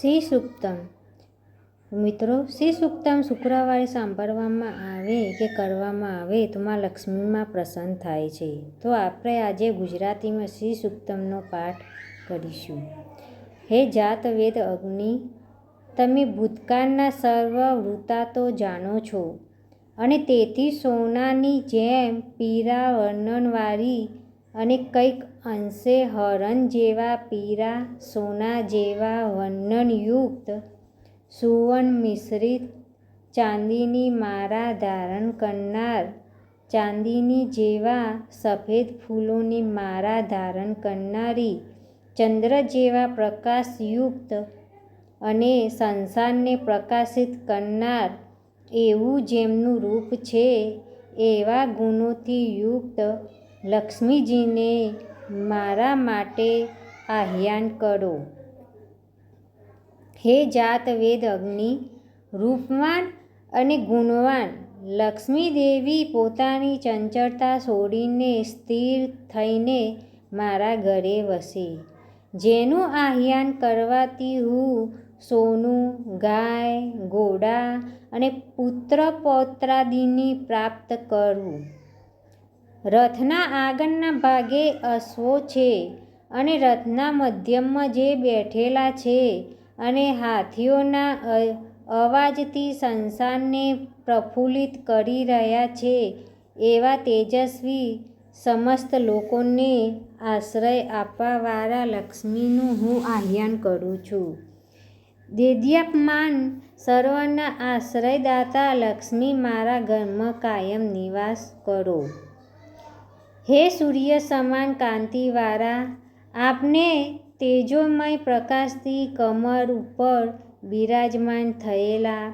શ્રી સુક્તમ મિત્રો શ્રી સુક્તમ શુક્રવારે સાંભળવામાં આવે કે કરવામાં આવે તો માં લક્ષ્મીમાં પ્રસન્ન થાય છે. તો આપણે આજે ગુજરાતીમાં શ્રી સુક્તમનો પાઠ કરીશું. હે જાત વેદ અગ્નિ, તમે ભૂતકાળના સર્વ તો જાણો છો અને તેથી સોનાની જેમ પીરા વર્ણનવાળી અને કંઈક અંશે હરણ જેવા પીરા, સોના જેવા વર્ણનયુક્ત સુવર્ણ મિશ્રિત, ચાંદીની માળા ધારણ કરનાર, ચાંદીની જેવા સફેદ ફૂલોની માળા ધારણ કરનારી, ચંદ્ર જેવા પ્રકાશયુક્ત અને સંસારને પ્રકાશિત કરનાર, એવું જેમનું રૂપ છે, એવા ગુણોથી યુક્ત લક્ષ્મીજીને મારા માટે આહ્યાન કરો. હે જાત વેદ અગ્નિ, રૂપવાન અને ગુણવાન લક્ષ્મીદેવી પોતાની ચંચળતા છોડીને સ્થિર થઈને મારા ઘરે વસે. જેનું આહ્યાન કરવાથી હું સોનું, ગાય, ઘોડા અને પુત્ર પૌત્રાદિની પ્રાપ્ત કરું. રથના આગળના ભાગે અશ્વો છે અને રથના મધ્યમાં જે બેઠેલા છે અને હાથીઓના અવાજથી સંસારને પ્રફુલ્લિત કરી રહ્યા છે, એવા તેજસ્વી સમસ્ત લોકોને આશ્રય આપવાવાળા લક્ષ્મીનું હું આહ્યાન કરું છું. દેદીપ્યમાન સર્વના આશ્રયદાતા લક્ષ્મી મારા ઘરમાં કાયમ નિવાસ કરો. હે સૂર્ય સમાન કાંતિવાળા, આપને તેજોમય પ્રકાશથી કમર ઉપર બિરાજમાન થયેલા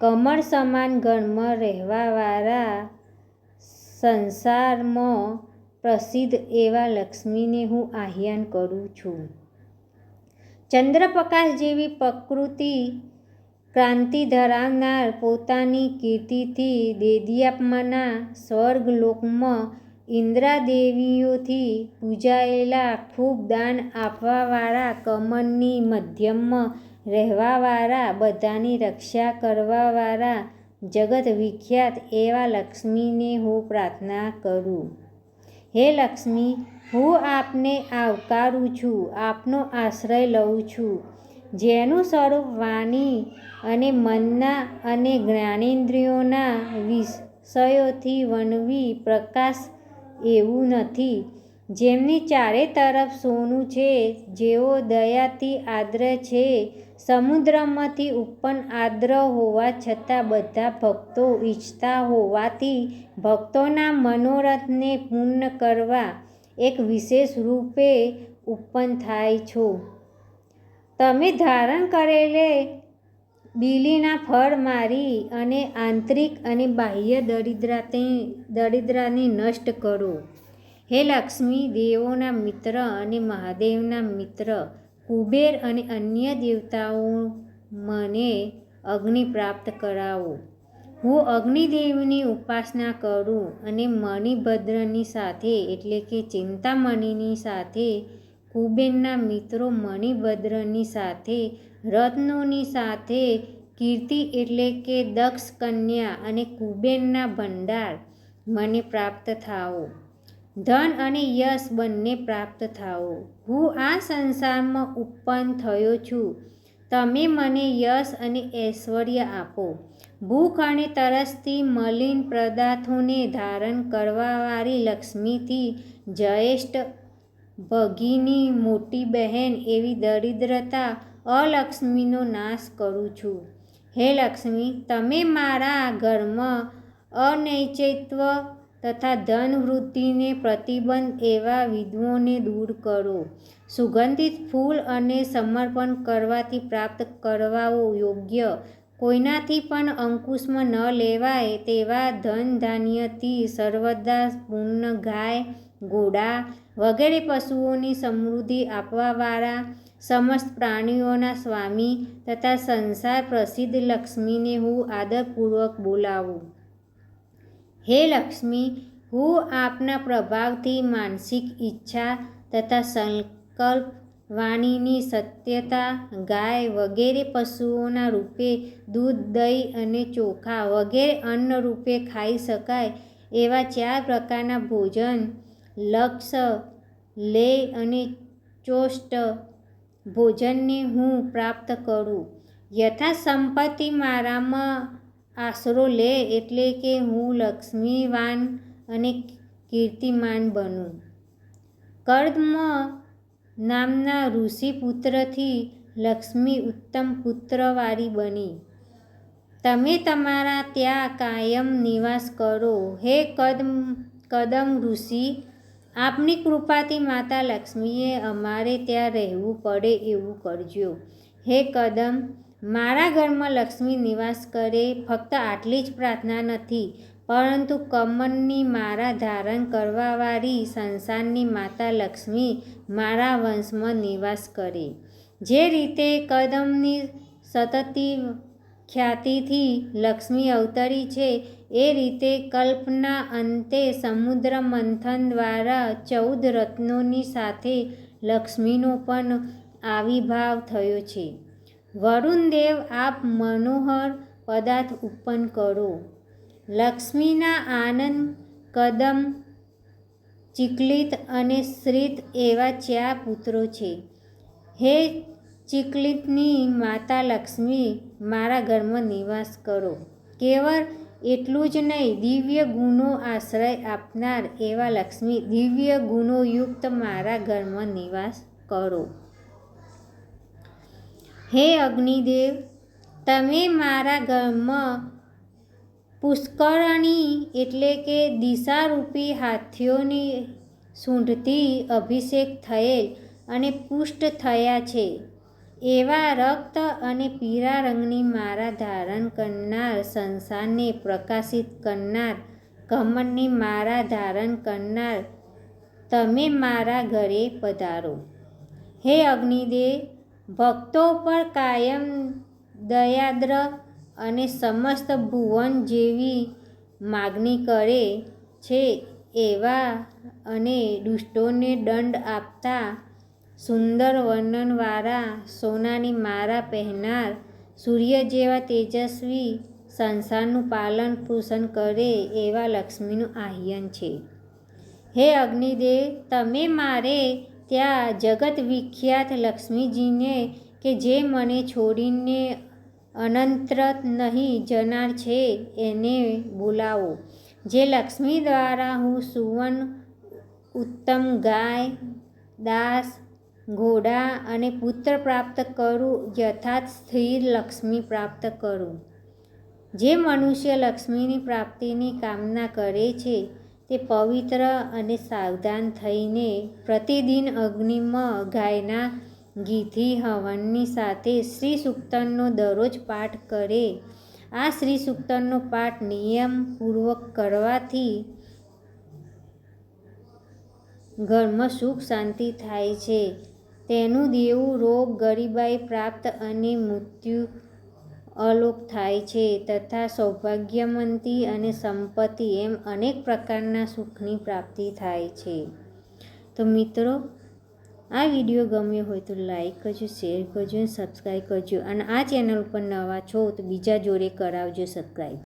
કમળ સમાન ગણમાં રહેવાવાળા સંસારમાં પ્રસિદ્ધ એવા લક્ષ્મીને હું આહ્યાન કરું છું. ચંદ્રપ્રકાશ જેવી પ્રકૃતિ ક્રાંતિ ધરાવનાર પોતાની કીર્તિથી દેદીપ્યમાના સ્વર્ગલોકમાં ઇન્દ્રાદેવીઓથી પૂજાયેલા ખૂબ દાન આપવાવાળા કમનની મધ્યમાં રહેવાવાળા બધાની રક્ષા કરવાવાળા જગત વિખ્યાત એવા લક્ષ્મીને હું પ્રાર્થના કરું. હે લક્ષ્મી, હું આપને આવકારું છું, આપનો આશ્રય લઉં છું. જેનું સ્વરૂપ વાણી અને મનના અને જ્ઞાનેન્દ્રિયોના વિષયોથી વણવી પ્રકાશ એવું નથી. જેમની ચારે તરફ સોનું છે, જેઓ દયાથી આદ્ર છે, સમુદ્રમાંથી ઉત્પન્ન આદ્ર હોવા છતાં બધા ભક્તો ઈચ્છતા હોવાથી ભક્તોના મનોરથને પૂર્ણ કરવા એક વિશેષ રૂપે ઉત્પન્ન થાય છો. તમે ધારણ કરેલે બીલીના ફળ મારી અને આંતરિક અને બાહ્ય દરિદ્રાતે દરિદ્રાને નષ્ટ કરો. હે લક્ષ્મી, દેવોના મિત્ર અને મહાદેવના મિત્ર, કુબેર અને અન્ય દેવતાઓ મને અગ્નિ પ્રાપ્ત કરાવો. હું અગ્નિદેવની ઉપાસના કરું અને મણિભદ્રની સાથે, એટલે કે ચિંતામણીની સાથે, કુબેરના મિત્રો મણિભદ્રની સાથે રત્નોની સાથે કીર્તિ એટલે કે દક્ષ કન્યા અને કુબેરના ભંડાર. મને પ્રાપ્ત થાઓ. ધન અને યશ બંને પ્રાપ્ત થાઓ. હું આ સંસારમાં ઉત્પન્ન થયો છું. તમે મને યશ અને ઐશ્વર્ય આપો. ભૂખ અને તરસથી મલિન પદાર્થોને ધારણ કરવાવાળી લક્ષ્મીથી જયેષ્ઠ ભગીની મોટી બહેન એવી દરિદ્રતા અલક્ષ્મીનો નાશ કરું છું. હે લક્ષ્મી, તમે મારા ઘરમાં અનૈચિત્વ તથા ધન વૃદ્ધિને પ્રતિબંધ એવા વિધ્વોને દૂર કરો. સુગંધિત ફૂલ અને સમર્પણ કરવાથી પ્રાપ્ત કરવાઓ યોગ્ય. કોઈનાથી પણ અંકુશમાં ન લેવાય તેવા ધન ધાન્યથી સર્વદા પૂર્ણ ગાય, ઘોડા વગેરે પશુઓની સમૃદ્ધિ આપવાવાળા સમસ્ત પ્રાણીઓના સ્વામી તથા સંસાર પ્રસિદ્ધ લક્ષ્મીને હું આદરપૂર્વક બોલાવું. હે લક્ષ્મી, હું આપના પ્રભાવથી માનસિક ઈચ્છા તથા સંકલ્પ, વાણીની સત્યતા, ગાય વગેરે પશુઓના રૂપે દૂધ, દહીં અને ચોખા વગેરે અન્ન રૂપે ખાઈ શકાય એવા ચાર પ્રકારના ભોજન લક્ષ્ય લે અને ચોષ્ટ ભોજનને હું પ્રાપ્ત કરું. યથા સંપત્તિ મારામાં આશરો લે એટલે કે હું લક્ષ્મીવાન અને કીર્તિમાન બનું. કર્મ નામના ઋષિપુત્રથી લક્ષ્મી ઉત્તમ પુત્રવાળી બની. તમે તમારા ત્યાં કાયમ નિવાસ કરો. હે કદમ કદમ ઋષિ આપની કૃપાથી માતા લક્ષ્મીએ અમારે ત્યાં રહેવું પડે એવું કરજો. હે કદમ, મારા ઘરમાં લક્ષ્મી નિવાસ કરે ફક્ત આટલી જ પ્રાર્થના નથી, પરંતુ કમનની મારા ધારણ કરવાવાળી સંસારની માતા લક્ષ્મી મારા વંશમાં નિવાસ કરે. જે રીતે કદમની સતતી ખ્યાતિથી લક્ષ્મી અવતરી છે. એ રીતે કલ્પના અંતે સમુદ્ર મંથન દ્વારા ચૌદ રત્નોની સાથે લક્ષ્મીનો પણ આવિર્ભાવ થયો છે. વરુણદેવ આપ મનોહર પદાર્થ ઉત્પન્ન કરો. લક્ષ્મીના આનંદ, કદમ, ચિકલિત અને શ્રિત એવા ચાર પુત્રો છે. હે ચિકલિતની માતા લક્ષ્મી મારા ઘરમાં નિવાસ કરો. કેવળ એટલું જ નહીં, દિવ્ય ગુણો આશ્રય આપનાર એવા લક્ષ્મી, દિવ્ય ગુણોયુક્ત મારા ઘરમાં નિવાસ કરો. હે અગ્નિદેવ, તમે મારા ઘરમાં પુષ્કરણી એટલે કે દિશારૂપી હાથીઓની સૂંઢથી અભિષેક થયેલ અને પુષ્ટ થયા છે. એવા રક્ત અને પીળા રંગની મારા ધારણ કરનાર સંસારને પ્રકાશિત કરનાર કમળની મારા ધારણ કરનાર તમે મારા ઘરે પધારો. હે અગ્નિદેવ, ભક્તો પર કાયમ દયાદ્ર અને સમસ્ત ભુવન જેવી માગણી કરે છે એવા અને દુષ્ટોને દંડ આપતા સુંદર વર્ણનવાળા સોનાની મારા પહેરનાર સૂર્ય જેવા તેજસ્વી સંસારનું પાલન પોષણ કરે એવા લક્ષ્મીનું આહ્યન છે. હે અગ્નિદેવ, તમે મારે ત્યાં જગત વિખ્યાત લક્ષ્મીજીને કે જે મને છોડીને અનંતર નહીં જનાર છે એને બોલાવો. જે લક્ષ્મી દ્વારા હું સુવર્ણ, ઉત્તમ ગાય, દાસ ઘોડા અને પુત્ર પ્રાપ્ત કરું યથાર્થ સ્થિર લક્ષ્મી પ્રાપ્ત કરું. જે મનુષ્ય લક્ષ્મીની પ્રાપ્તિની કામના કરે છે, તે પવિત્ર અને સાવધાન થઈને પ્રતિદિન અગ્નિમાં ગાયના ઘીથી હવનની સાથે શ્રી સૂક્તનનો દરરોજ પાઠ કરે. આ શ્રી સૂક્તનનો પાઠ નિયમપૂર્વક કરવાથી ઘરમાં સુખ શાંતિ થાય છે. તેનું દેવું રોગ ગરીબાઈ પ્રાપ્ત અને મૃત્યુ અલોપ થાય છે તથા સૌભાગ્યમંતી અને સંપત્તિ એમ અનેક પ્રકારના સુખની પ્રાપ્તિ થાય છે. તો મિત્રો, આ વીડિયો ગમ્યો હોય તો લાઈક કરજો, શેર કરજો અને સબસ્ક્રાઈબ કરજો. અને આ ચેનલ ઉપર નવા છો તો બીજા જોડે કરાવજો સબસ્ક્રાઈબ.